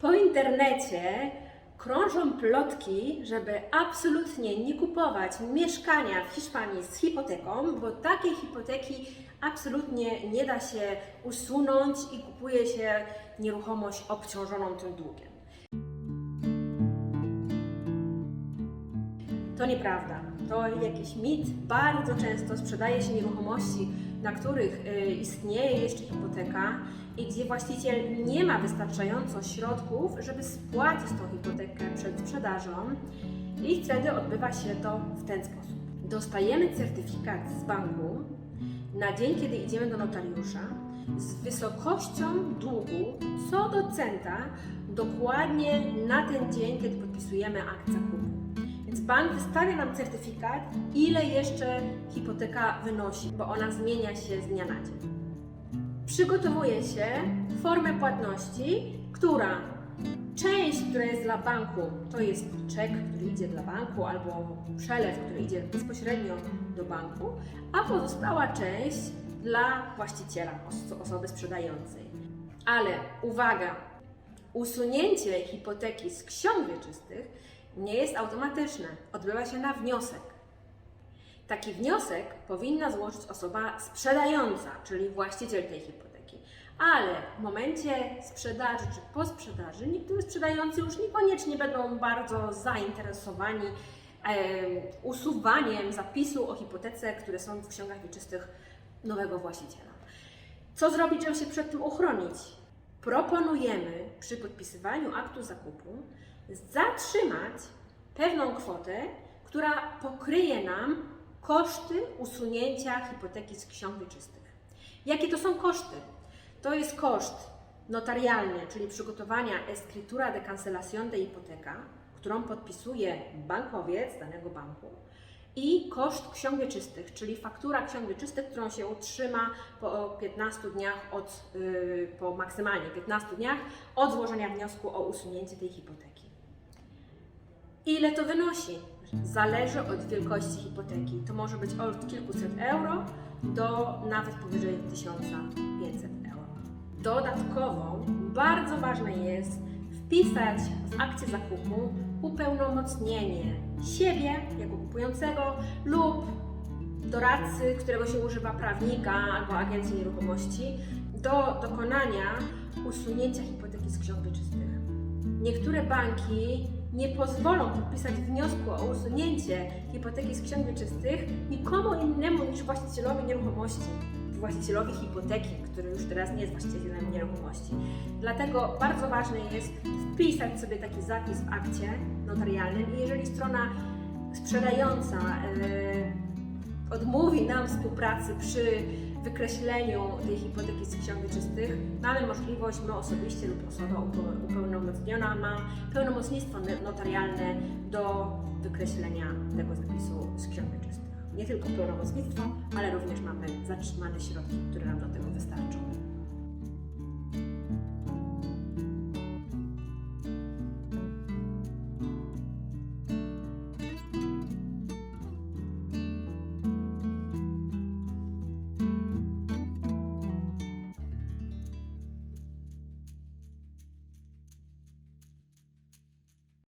Po internecie krążą plotki, żeby absolutnie nie kupować mieszkania w Hiszpanii z hipoteką, bo takiej hipoteki absolutnie nie da się usunąć i kupuje się nieruchomość obciążoną tym długiem. To nieprawda. To jakiś mit. Bardzo często sprzedaje się nieruchomości, na których y, istnieje jeszcze hipoteka i gdzie właściciel nie ma wystarczająco środków, żeby spłacić tą hipotekę przed sprzedażą i wtedy odbywa się to w ten sposób. Dostajemy certyfikat z banku na dzień, kiedy idziemy do notariusza z wysokością długu co do centa dokładnie na ten dzień, kiedy podpisujemy akt zakupu. Więc bank wystawia nam certyfikat, ile jeszcze hipoteka wynosi, bo ona zmienia się z dnia na dzień. Przygotowuje się formę płatności, która część, która jest dla banku, to jest czek, który idzie dla banku, albo przelew, który idzie bezpośrednio do banku, a pozostała część dla właściciela, os- osoby sprzedającej. Ale uwaga, usunięcie hipoteki z ksiąg wieczystych nie jest automatyczne, odbywa się na wniosek. Taki wniosek powinna złożyć osoba sprzedająca, czyli właściciel tej hipoteki. Ale w momencie sprzedaży czy po sprzedaży niektórzy sprzedający już niekoniecznie będą bardzo zainteresowani em, usuwaniem zapisu o hipotece, które są w księgach wieczystych nowego właściciela. Co zrobić, żeby się przed tym uchronić? Proponujemy przy podpisywaniu aktu zakupu zatrzymać pewną kwotę, która pokryje nam koszty usunięcia hipoteki z ksiąg wieczystych. Jakie to są koszty? To jest koszt notarialny, czyli przygotowania escritura de cancelación de hipoteca, którą podpisuje bankowiec danego banku i koszt ksiąg wieczystych, czyli faktura ksiąg wieczystych, którą się utrzyma po 15 dniach od, yy, po maksymalnie 15 dniach od złożenia wniosku o usunięcie tej hipoteki. Ile to wynosi? Zależy od wielkości hipoteki. To może być od kilkuset euro do nawet powyżej 1500 euro. Dodatkowo bardzo ważne jest wpisać w akcie zakupu upełnomocnienie siebie jako kupującego lub doradcy, którego się używa prawnika albo agencji nieruchomości do dokonania usunięcia hipoteki z ksiąg wieczystych. Niektóre banki nie pozwolą podpisać wniosku o usunięcie hipoteki z ksiąg wieczystych nikomu innemu niż właścicielowi nieruchomości, właścicielowi hipoteki, który już teraz nie jest właścicielem nieruchomości. Dlatego bardzo ważne jest wpisać sobie taki zapis w akcie notarialnym i jeżeli strona sprzedająca e, odmówi nam współpracy przy wykreśleniu tej hipoteki z ksiąg wieczystych, mamy możliwość, my osobiście lub osoba upełnomocniona ma pełnomocnictwo ne- notarialne do wykreślenia tego zapisu z ksiąg wieczystych. Nie tylko pełnomocnictwo, ale również mamy zatrzymane środki, które nam do tego wystarczą.